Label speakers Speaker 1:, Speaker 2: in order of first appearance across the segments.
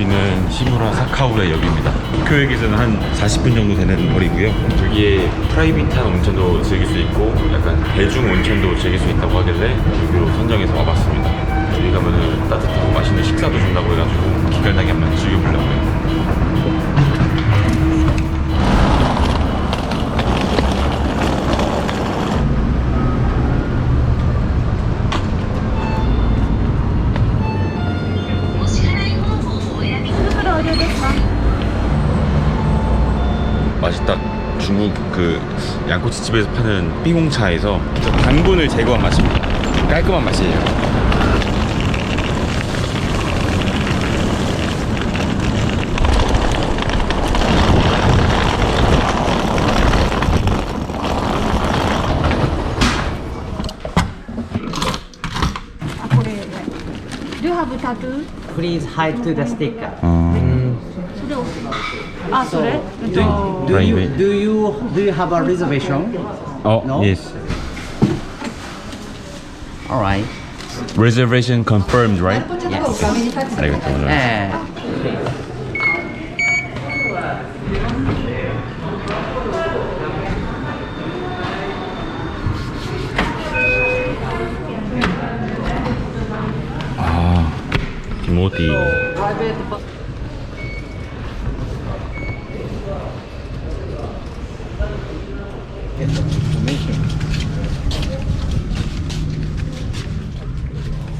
Speaker 1: 여기는 시무라 사카우라 역입니다. 도쿄역에서는 한 40분 정도 되는 거리고요. 여기에 프라이빗한 온천도 즐길 수 있고 약간 대중 온천도 즐길 수 있다고 하길래 여기로 선정해서 와봤습니다. 여기 가면은 따뜻하고 맛있는 식사도 준다고 해가지고 기깔나게 한번 즐겨보려고요. 그 양꼬치집에서 파는 삐공차에서 당분을 제거한 맛입니다. 깔끔한 맛이에요. Do you
Speaker 2: have a tattoo?
Speaker 3: Please hide to the sticker.
Speaker 1: 어,
Speaker 3: Ah, sorry.
Speaker 1: Do, do you
Speaker 3: do you do you have a reservation?
Speaker 1: Oh, No? yes.
Speaker 3: All right.
Speaker 1: Reservation confirmed, right? 알겠습니다.
Speaker 3: 예.
Speaker 1: 디모디.
Speaker 3: 디모티.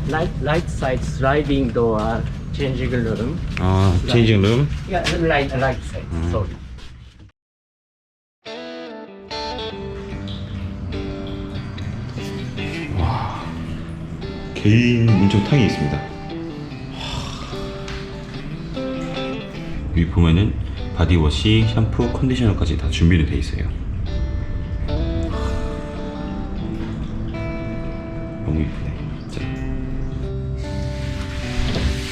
Speaker 3: Light light side sliding door changing room.
Speaker 1: 아, 체인징 룸.
Speaker 3: Yeah, right right side. Sorry.
Speaker 1: 개인 문총탕이 있습니다. 여기 보면은 바디워시, 샴푸, 컨디셔너까지 다 준비는 돼 있어요. 너무 이쁘네, 진짜.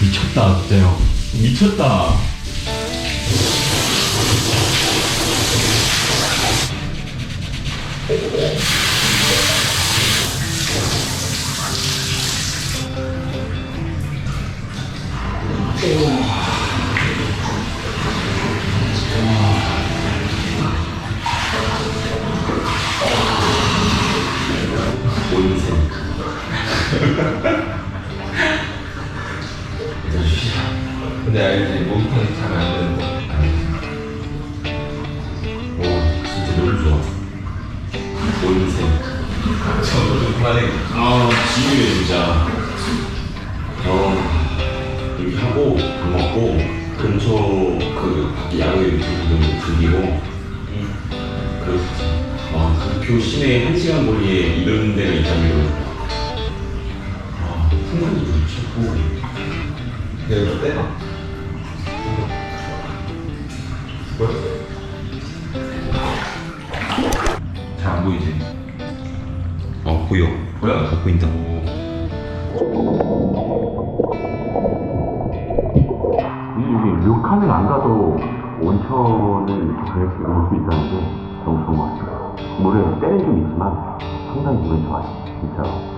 Speaker 1: 미쳤다, 진짜요. 미쳤다.
Speaker 4: 근데 알지 목욕탕이 차면 안 되는 거.
Speaker 1: 오 진짜 노래 좋아. 온센.
Speaker 4: 저도 그만해.
Speaker 1: 아 지루해 진짜. 어 여기 하고 밥 먹고 근처 그 밖에 야구에 좀 즐기고 그, 어, 그 시내 한 시간 거리에 이런 데가 있다면 아, 풍경이 좀 미쳤고
Speaker 4: 내가 너 때나
Speaker 1: 잘안 보이지? 어 보여 보여? 어, 보인다 여기 료칸을 안 가도 온천을 이렇게 올수 있다는 게 너무 좋은 것 같아요. 물에 때는 좀 있지만 상당히 물은 좋아요. 진짜로.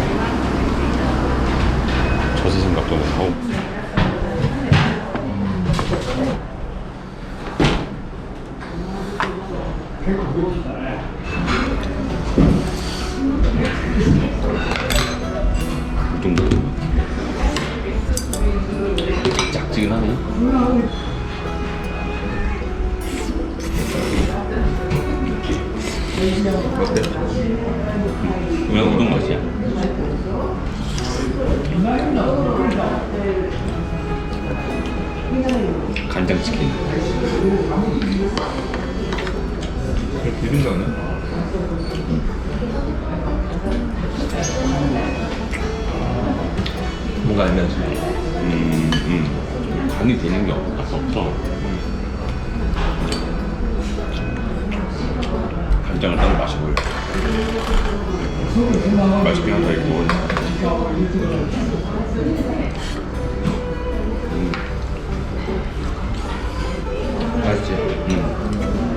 Speaker 1: 저세 생각도 하고. 이 정도. 짝지근하네.
Speaker 4: 어때?
Speaker 1: 그냥 우동 맛이야. 간장치킨
Speaker 4: 비린 거 아니야? 뭔가 알면서 음,
Speaker 1: 음. 간이 되는 게 없- 없어. 간장을 따로 마시고요. 맛있게 한다 이거.
Speaker 4: 알지? 응.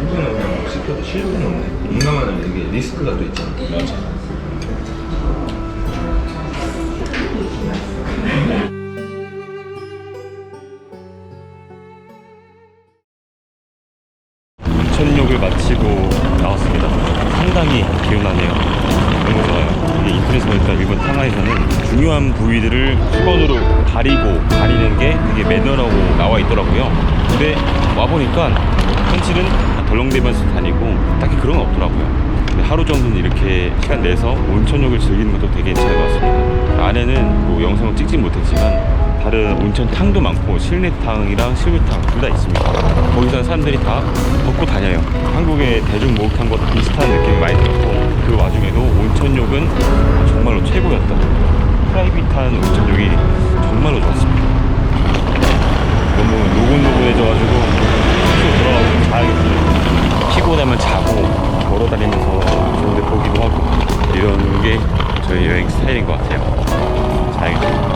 Speaker 4: 일본은 그냥 시켜도 실패는 없네. 동남아는 이게 리스크가 또 있잖아.
Speaker 1: 맞아. 온천욕을 마치고 나왔습니다. 상당히 개운하네요. 이게 인터넷에 보니까 일본 상하이에서는 중요한 부위들을 수건으로 가리고 가리는 게 되게 매너라고 나와 있더라고요. 근데 와보니까 현실은 덜렁대면서 다니고 딱히 그런 건 없더라고요. 하루 정도는 이렇게 시간 내서 온천욕을 즐기는 것도 되게 괜찮을 것 같습니다. 안에는 뭐 영상을 찍진 못했지만 다른 온천탕도 많고 실내탕이랑 실외탕 둘 다 있습니다. 거기서 사람들이 다 벗고 다녀요. 한국의 대중 목욕탕과 비슷한 느낌이 많이 들었고 그 와중에도 온천욕은 정말로 최고였다. 프라이빗한 온천욕이 정말로 좋았습니다. 너무 노곤노곤해져가지고 숙소 돌아가고 자야겠어요. 피곤하면 자고 걸어다니면서 좋은데 보기도 하고 이런 게 저희 여행 스타일인 것 같아요. 자야겠어요.